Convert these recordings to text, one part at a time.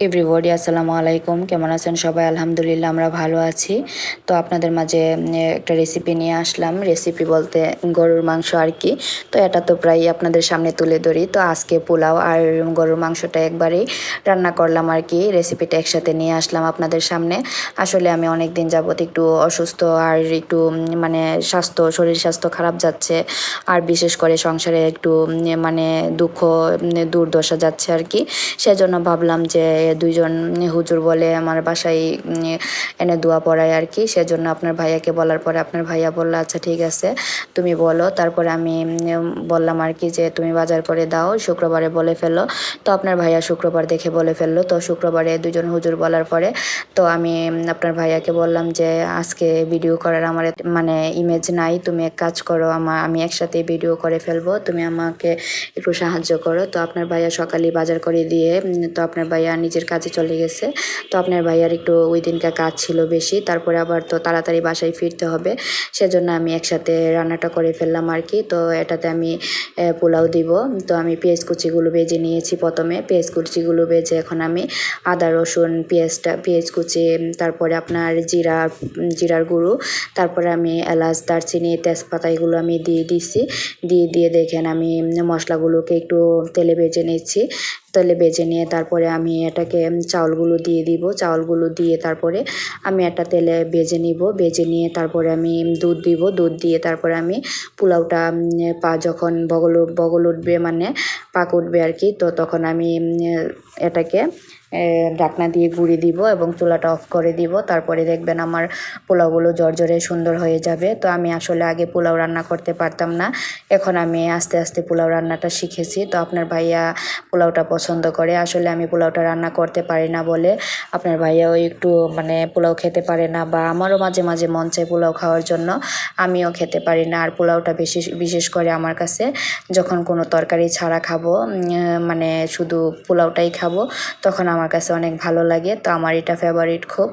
Everybody আসসালামু আলাইকুম। কেমন আছেন সবাই? আলহামদুলিল্লাহ, আমরা ভালো আছি। তো আপনাদের মাঝে একটা রেসিপি নিয়ে আসলাম। রেসিপি বলতে গরুর মাংস আর কি। তো এটা তো প্রায় আপনাদের সামনে তুলে ধরি। তো আজকে পোলাও আর গরুর মাংসটা একবারেই রান্না করলাম আর কি। রেসিপিটা একসাথে নিয়ে আসলাম আপনাদের সামনে। আসলে আমি অনেক দিন যাবত একটু অসুস্থ আর একটু মানে স্বাস্থ্য, শরীর স্বাস্থ্য খারাপ যাচ্ছে। আর বিশেষ করে সংসারে একটু মানে দুঃখ দুর্দশা যাচ্ছে আর কি। সেজন্য ভাবলাম যে দুইজন হুজুর বলে, আমার বাসায় এনে দোয়া পড়ায় আর কি। সেজন্য আপনার ভাইয়াকে বলার পরে আপনার ভাইয়া বলল আচ্ছা ঠিক আছে, তুমি বলো। তারপরে আমি বললাম আর কি যে, তুমি বাজার করে দাও, শুক্রবারে বলে ফেলো। তো আপনার ভাইয়া শুক্রবার দেখে বলে ফেলল। তো শুক্রবারে দুজন হুজুর বলার পরে, তো আমি আপনার ভাইয়াকে বললাম যে, আজকে ভিডিও করার আমার মানে ইমেজ নাই। তুমি এক কাজ করো আমার আমি একসাথে ভিডিও করে ফেলব। তুমি আমাকে একটু সাহায্য করো। তো আপনার ভাইয়া সকালে বাজার করে দিয়ে তো আপনার ভাইয়া নিজের কাজে চলে গেছে। তো আপনার ভাইয়ার একটু ওই দিনকার কাজ ছিল বেশি, তারপরে আবার তো তাড়াতাড়ি বাসায় ফিরতে হবে। সেজন্য আমি একসাথে রান্নাটা করে ফেললাম আর কি। তো এটাতে আমি পোলাও দিব। তো আমি পেঁয়াজ কুচিগুলো বেজে নিয়েছি প্রথমে। পেঁয়াজ কুচিগুলো বেজে এখন আমি আদা, রসুন, পেঁয়াজটা, পেঁয়াজ কুচি, তারপরে আপনার জিরা, জিরার গুঁড়ো, তারপরে আমি এলাচ, দারচিনি, তেজপাতা এগুলো আমি দিয়ে দিছি। দিয়ে দিয়ে দেখেন আমি মশলাগুলোকে একটু তেলে ভেজে নিচ্ছি। তেলে বেজে নিয়ে তারপরে আমি এটাকে চাউলগুলো দিয়ে দিব। চাউলগুলো দিয়ে তারপরে আমি একটা তেলে বেজে নিব। বেজে নিয়ে তারপরে আমি দুধ দিব। দুধ দিয়ে তারপরে আমি পোলাওটা পা যখন বগল বগল উঠবে মানে পাক উঠবে আর কি, তো তখন আমি এটাকে ঢাকনা দিয়ে গুঁড়ি দিব এবং চুলাটা অফ করে দিব। তারপরে দেখবেন আমার পোলাওগুলো জর্জরে সুন্দর হয়ে যাবে। তো আমি আসলে আগে পোলাও রান্না করতে পারতাম না। এখন আমি আস্তে আস্তে পোলাও রান্নাটা শিখেছি। তো আপনার ভাইয়া পোলাওটা পছন্দ করে। আসলে আমি পোলাওটা রান্না করতে পারি না বলে আপনার ভাইয়াও একটু মানে পোলাও খেতে পারে না বা আমারও মাঝে মাঝে মন চায় পোলাও খাওয়ার জন্য। আমিও খেতে পারি না। আর পোলাওটা বেশি, বিশেষ করে আমার কাছে যখন কোনো তরকারি ছাড়া খাব মানে শুধু পোলাওটাই খাব, তখন আমার কাছে অনেক ভালো লাগে, তো আমার এটা ফেভারিট খুব।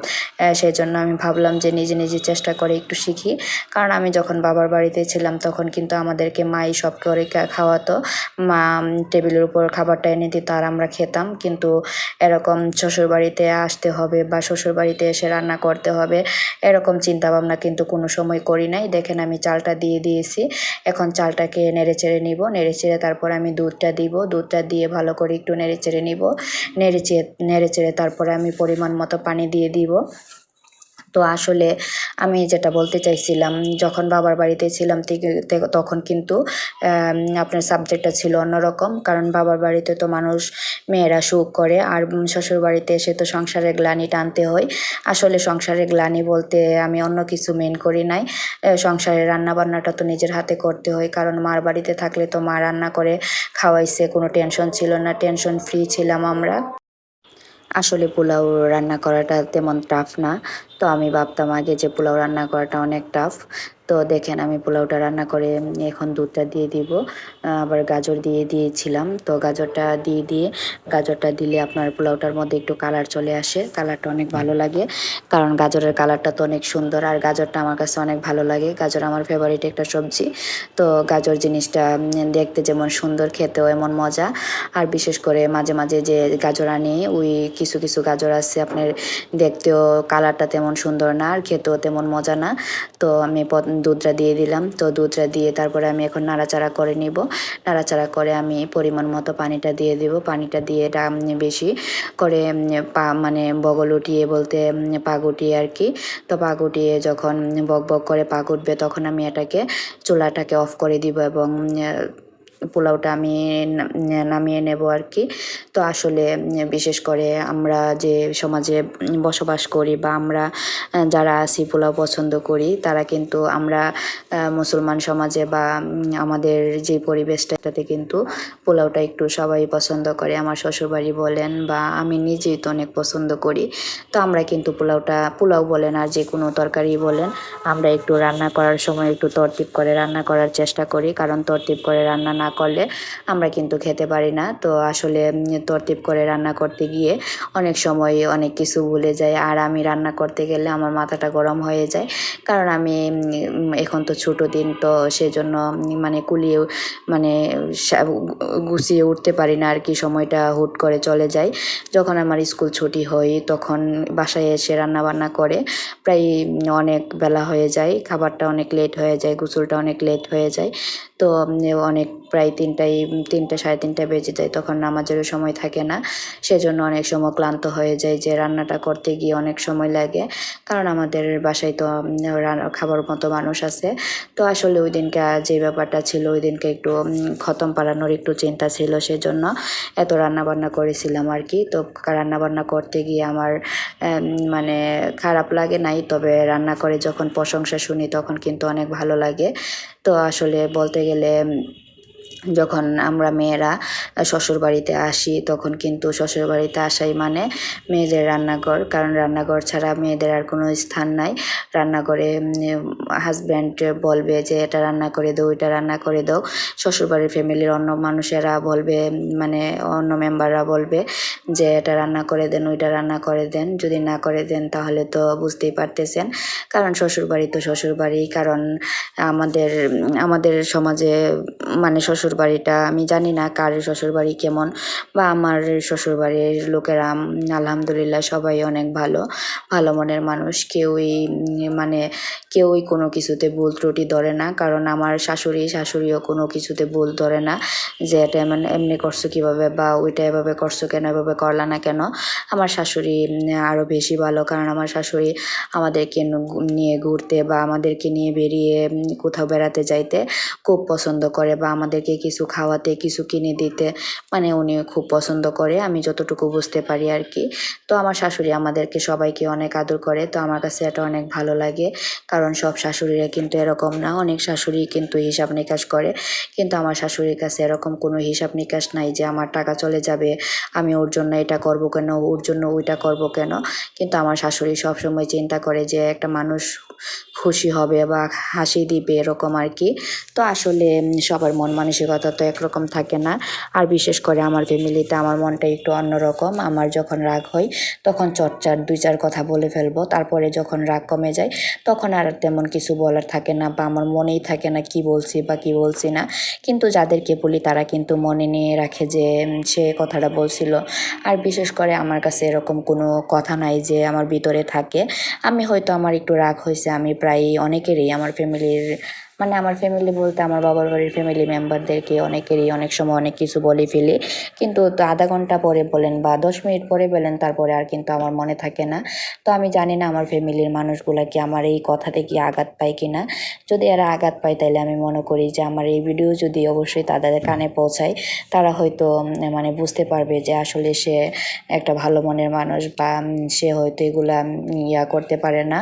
সেই জন্য আমি ভাবলাম যে নিজে নিজে চেষ্টা করে একটু শিখি। কারণ আমি যখন বাবার বাড়িতে ছিলাম তখন কিন্তু আমাদেরকে মাই সব করে খাওয়াতো। মা টেবিলের উপর খাবারটা এনে দিত আর আমরা খেতাম। কিন্তু এরকম শ্বশুরবাড়িতে আসতে হবে বা শ্বশুরবাড়িতে এসে রান্না করতে হবে, এরকম চিন্তা ভাবনা কিন্তু কোনো সময় করি নাই। দেখেন আমি চালটা দিয়ে দিয়েছি, এখন চালটাকে নেড়ে চেড়ে নিব। নেড়ে চেড়ে তারপর আমি দুধটা দিব। দুধটা দিয়ে ভালো করে একটু নেড়ে চেড়ে নিব। নেড়ে চেড়ে নেড়ে চেড়ে তারপরে আমি পরিমাণ মতো পানি দিয়ে দিব। তো আসলে আমি যেটা বলতে চাইছিলাম, যখন বাবার বাড়িতে ছিলাম তখন কিন্তু আপনার সাবজেক্টটা ছিল অন্যরকম। কারণ বাবার বাড়িতে তো মানুষ, মেয়েরা সুখ করে, আর শ্বশুর বাড়িতে এসে তো সংসারের গ্লানি টানতে হয়। আসলে সংসারের গ্লানি বলতে আমি অন্য কিছু মেন করি নাই। সংসারের রান্না বান্নাটা তো নিজের হাতে করতে হয়। কারণ মার বাড়িতে থাকলে তো মা রান্না করে খাওয়াইছে, কোনো টেনশন ছিল না। টেনশন ফ্রি ছিলাম আমরা। আসলে পোলাও রান্না করাটা তেমন টাফ না। তো আমি ভাবতাম আগে যে পোলাও রান্না করাটা অনেক টাফ তো দেখেন আমি পোলাওটা রান্না করে এখন দুধটা দিয়ে দিব আবার গাজর দিয়ে দিয়েছিলাম। তো গাজরটা দিয়ে দিয়ে, গাজরটা দিলে আপনার পোলাওটার মধ্যে একটু কালার চলে আসে কালারটা অনেক ভালো লাগে। কারণ গাজরের কালারটা তো অনেক সুন্দর, আর গাজরটা আমার কাছে অনেক ভালো লাগে। গাজর আমার ফেভারিট একটা সবজি। তো গাজর জিনিসটা দেখতে যেমন সুন্দর, খেতেও এমন মজা। আর বিশেষ করে মাঝে মাঝে যে গাজর আনি, ওই কিছু কিছু গাজর আছে আপনার দেখতেও কালারটা তেমন সুন্দর না, আর খেতেও তেমন মজা না। তো আমি দুধটা দিয়ে দিলাম। তো দুধটা দিয়ে তারপরে আমি এখন নাড়াচাড়া করে নিব। নাড়াচাড়া করে আমি পরিমাণ মতো পানিটা দিয়ে দিব। পানিটা দিয়ে এটা বেশি করে পা মানে বগল উঠিয়ে বলতে পাগ উঠিয়ে আর কি। তো পাগ উঠিয়ে যখন বক বক করে পাগ উঠবে তখন আমি এটাকে চুলাটাকে অফ করে দিব এবং পোলাওটা আমি নামিয়ে নেব আর কি। তো আসলে, বিশেষ করে আমরা যে সমাজে বসবাস করি বা আমরা, যারা আছি পোলাও পছন্দ করি, তারা কিন্তু আমরা মুসলমান সমাজে বা আমাদের যে পরিবেশটাতে কিন্তু পোলাওটা একটু সবাই পছন্দ করে। আমার শ্বশুরবাড়ি বলেন বা আমি নিজেই তো অনেক পছন্দ করি। তো আমরা কিন্তু পোলাওটা, পোলাও বলেন আর যে কোনো তরকারি বলেন, আমরা একটু রান্না করার সময় একটু তরতিব করে রান্না করার চেষ্টা করি। কারণ তরতিব করে রান্না না করলে আমরা কিন্তু খেতে পারি না। তো আসলে তরতিব করে রান্না করতে গিয়ে অনেক সময় অনেক কিছু ভুলে যাই আর আমি রান্না করতে গেলে আমার মাথাটা গরম হয়ে যায়। কারণ আমি এখন তো ছোটো দিন, তো সেজন্য মানে কুলিয়ে মানে গুছিয়ে উঠতে পারি না আর কি, সময়টা হুট করে চলে যায়। যখন আমার স্কুল ছুটি হয়, তখন বাসায় এসে রান্না বান্না করে প্রায় অনেক বেলা হয়ে যায়, খাবারটা অনেক লেট হয়ে যায়, গোসলটা অনেক লেট হয়ে যায়। তো অনেক প্রায় তিনটায় তিনটে সাড়ে তিনটে বেজে যায়, তখন নামাজেরও সময় থাকে না। সেজন্য অনেক সময় ক্লান্ত হয়ে যায় যে রান্নাটা করতে গিয়ে অনেক সময় লাগে। কারণ আমাদের বাসায় তো খাবার মতো মানুষ আছে। তো আসলে ওই দিনকে, যে ব্যাপারটা ছিল, ওই দিনকে একটু খতম পালানোর একটু চিন্তা ছিল সেজন্য এত রান্না বান্না করেছিলাম আর কি। তো রান্না বান্না করতে গিয়ে আমার মানে খারাপ লাগে নাই, তবে রান্না করে যখন প্রশংসা শুনি তখন কিন্তু অনেক ভালো লাগে। তো আসলে বলতে গেলে যখন আমরা মেয়েরা শ্বশুরবাড়িতে আসি, তখন কিন্তু শ্বশুরবাড়িতে আসাই মানে মেয়েদের রান্নাঘর। কারণ রান্নাঘর ছাড়া মেয়েদের আর কোনো স্থান নাই। রান্নাঘরে হাজব্যান্ড বলবে যে, এটা রান্না করে দাও, ওইটা রান্না করে দাও। শ্বশুরবাড়ির ফ্যামিলির অন্য মানুষেরা বলবে মানে অন্য মেম্বাররা বলবে যে, এটা রান্না করে দেন, ওইটা রান্না করে দেন। যদি না করে দেন, তাহলে তো বুঝতেই পারতেছেন। কারণ শ্বশুরবাড়ি তো শ্বশুরবাড়ি কারণ আমাদের আমাদের সমাজে মানে শ্বশুরবাড়িটা, আমি জানি না কার শ্বশুরবাড়ি কেমন বা আমার শ্বশুরবাড়ির লোকেরা আলহামদুলিল্লাহ সবাই অনেক ভালো। ভালো মনের মানুষ, কেউই মানে কেউই কোনো কিছুতে ভুল ত্রুটি ধরে না, কারণ আমার শাশুড়ি, শাশুড়িও কোনো কিছুতে ভুল ধরে না যে এটা এমন, এমনি করছ কীভাবে বা ওইটা এভাবে করছ কেন, এভাবে করলা না কেন। আমার শাশুড়ি আরও বেশি ভালো, কারণ আমার শাশুড়ি আমাদেরকে নিয়ে ঘুরতে বা আমাদেরকে নিয়ে বেরিয়ে কোথাও বেড়াতে যাইতে খুব পছন্দ করে বা আমাদেরকে কিছু খাওয়াতে, কিছু কিনে দিতে মানে উনি খুব পছন্দ করে, আমি যতটুকু বুঝতে পারি আর কি। তো আমার শাশুড়ি আমাদেরকে সবাইকে অনেক আদর করে, তো আমার কাছে এটা অনেক ভালো লাগে। কারণ সব শাশুড়িরা কিন্তু এরকম না, অনেক শাশুড়ি কিন্তু হিসাব নিকাশ করে। কিন্তু আমার শাশুড়ির কাছে এরকম কোনো হিসাব নিকাশ নাই যে আমার টাকা চলে যাবে, আমি ওর জন্য এটা করব কেন, ওর জন্য ওইটা করব কেন। কিন্তু আমার শাশুড়ি সবসময় চিন্তা করে যে একটা মানুষ খুশি হবে বা হাসি দিবে এরকম আর কি। তো আসলে সবার মন মানসিকতা তো একরকম থাকে না। আর বিশেষ করে আমার ফ্যামিলিতে আমার মনটা একটু অন্যরকম। আমার যখন রাগ হয়, তখন চর্চার দুই চার কথা বলে ফেলব। তারপরে যখন রাগ কমে যায়, তখন আর তেমন কিছু বলার থাকে না বা আমার মনেই থাকে না কি বলছি বা কি বলছি না। কিন্তু যাদেরকে বলি, তারা কিন্তু মনে নিয়ে রাখে যে সে কথাটা বলছিল। আর বিশেষ করে আমার কাছে এরকম কোনো কথা নাই যে, আমার ভিতরে থাকে। আমি হয়তো আমার একটু রাগ হয়েছে, আমি প্রায় অনেকেরই, আমার ফ্যামিলির মানে আমার ফ্যামিলি বলতে আমার বাবার বাড়ির ফ্যামিলি মেম্বারদেরকে অনেকেরই অনেক সময় অনেক কিছু বলে ফেলি। কিন্তু তো আধা ঘণ্টা পরে বলেন বা দশ মিনিট পরে বলেন, তারপরে আর কিন্তু আমার মনে থাকে না। তো আমি জানি না আমার ফ্যামিলির মানুষগুলা কি আমার এই কথাতে কি আঘাত পায় কি না যদি এরা আঘাত পায় তাহলে আমি মনে করি যে আমার এই ভিডিও যদি অবশ্যই তাদের কানে পৌঁছায়, তারা হয়তো মানে বুঝতে পারবে যে আসলে সে একটা ভালো মনের মানুষ বা সে হয়তো এগুলা ইয়া করতে পারে না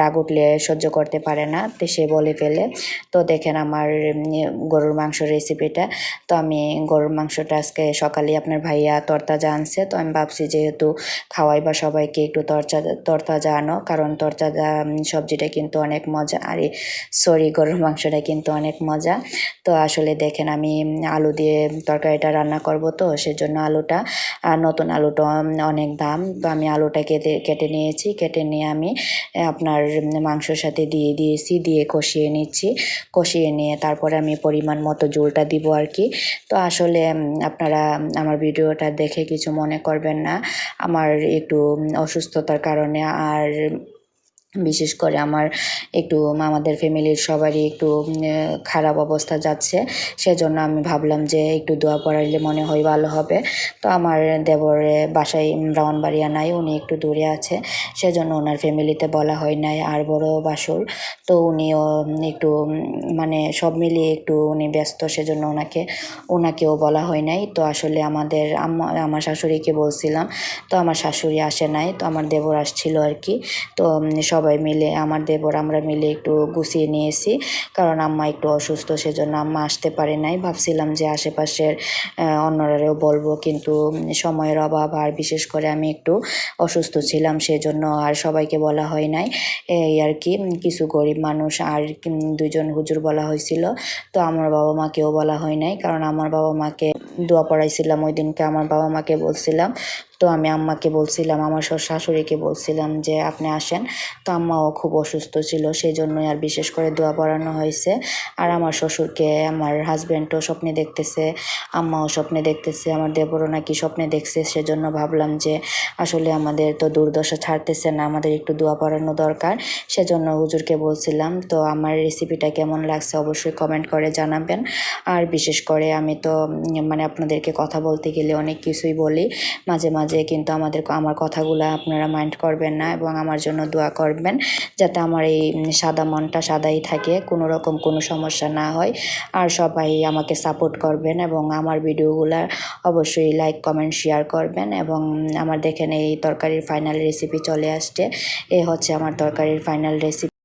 রাগ উঠলে সহ্য করতে পারে না। তো সে বলে ফেলে। তো দেখেন আমার গরুর মাংস রেসিপিটা তো আমি গরুর মাংসটা আজকে সকালে আপনার ভাইয়া তরতাজা আনছে। তো আমি ভাবছি যেহেতু খাওয়াই বা সবাইকে একটু তরচা, তরতাজা আনো, কারণ তরতাজা সবজিটা কিন্তু অনেক মজা। আর সরি গরুর মাংসটা কিন্তু অনেক মজা। তো আসলে দেখেন আমি আলু দিয়ে তরকারিটা রান্না করব তো, সেজন্য আলুটা। নতুন আলুটা অনেক দাম। তো আমি আলুটা কেটে কেটে নিয়েছি। কেটে নিয়ে আমি আপনার মাংসর সাথে দিয়ে দিয়েছি, দিয়ে কষিয়ে নিচ্ছি। কষিয়ে নিয়ে তারপরে আমি পরিমাণ মতো জোলটা দিব আর কি তো আসলে আপনারা আমার ভিডিওটা দেখে কিছু মনে করবেন না। আমার একটু অসুস্থতার কারণে আর বিশেষ করে আমার একটু আমাদের ফ্যামিলির সবারই একটু খারাপ অবস্থা যাচ্ছে। সেজন্য আমি ভাবলাম যে একটু দোয়া পড়াইলে মনে হয় ভালো হবে। তো আমার দেবরে বাসায় ব্রাহ্মণবাড়িয়া নাই উনি একটু দূরে আছে। সেজন্য ওনার ফ্যামিলিতে বলা হয় নাই আর বড় বাসুর। তো উনিও একটু মানে সব মিলিয়ে একটু উনি ব্যস্ত সেজন্য ওনাকে ওনাকেও বলা হয় নাই। তো আসলে আমাদের আমার শাশুড়িকে বলছিলাম তো আমার শাশুড়ি আসে নাই তো আমার দেবর আসছিল আর কি। তো উম, সবাই মিলে, আমার দেবর, আমরা মিলে একটু গুছিয়ে নিয়েছি। কারণ আম্মা একটু অসুস্থ, সেজন্য আম্মা আসতে পারে নাই। ভাবছিলাম যে আশেপাশের অন্যরাও বলব, কিন্তু সময়ের অভাব, আর বিশেষ করে আমি একটু অসুস্থ ছিলাম, সেজন্য আর সবাইকে বলা হয় নাই। এই আর কি, কিছু গরিব মানুষ আর কি, দুইজন হুজুর বলা হয়েছিল। তো আমার বাবা মাকেও বলা হয় নাই, কারণ আমার বাবা মাকে দোয়া পড়াইছিলাম ওই দিনকে, আমার বাবা মাকে বলছিলাম তো আমি আম্মাকে বলছিলাম, আমার শ্বশুর শাশুড়িকে বলছিলাম যে, আপনি আসেন। তো আম্মাও খুব অসুস্থ ছিল সেই জন্যই আর বিশেষ করে দোয়া পড়ানো হয়েছে। আর আমার শ্বশুরকে, আমার হাজব্যান্ডও স্বপ্নে দেখতেছে, আম্মাও স্বপ্নে দেখতেছে, আমার দেবরও নাকি স্বপ্নে দেখছে, সেজন্য ভাবলাম যে, আসলে আমাদের তো দুর্দশা ছাড়তেছে না, আমাদের একটু দোয়া পড়ানো দরকার। সেজন্য হুজুরকে বলছিলাম, তো আমার রেসিপিটা কেমন লাগছে অবশ্যই কমেন্ট করে জানাবেন। আর বিশেষ করে আমি তো মানে আপনাদেরকে কথা বলতে গেলে অনেক কিছুই বলি, মাঝে মাঝে কিন্তু আমাদের আমার কথাগুলো আপনারা মাইন্ড করবেন না এবং আমার জন্য দোয়া করবেন যাতে আমার এই সাদা মনটা সাদাই থাকে, কোনো রকম কোনো সমস্যা না হয়। আর সবাই আমাকে সাপোর্ট করবেন এবং আমার ভিডিওগুলো অবশ্যই লাইক কমেন্ট শেয়ার করবেন এবং আমার দেখেন এই তরকারির ফাইনাল রেসিপি চলে আসছে। এ হচ্ছে আমার তরকারির ফাইনাল রেসিপি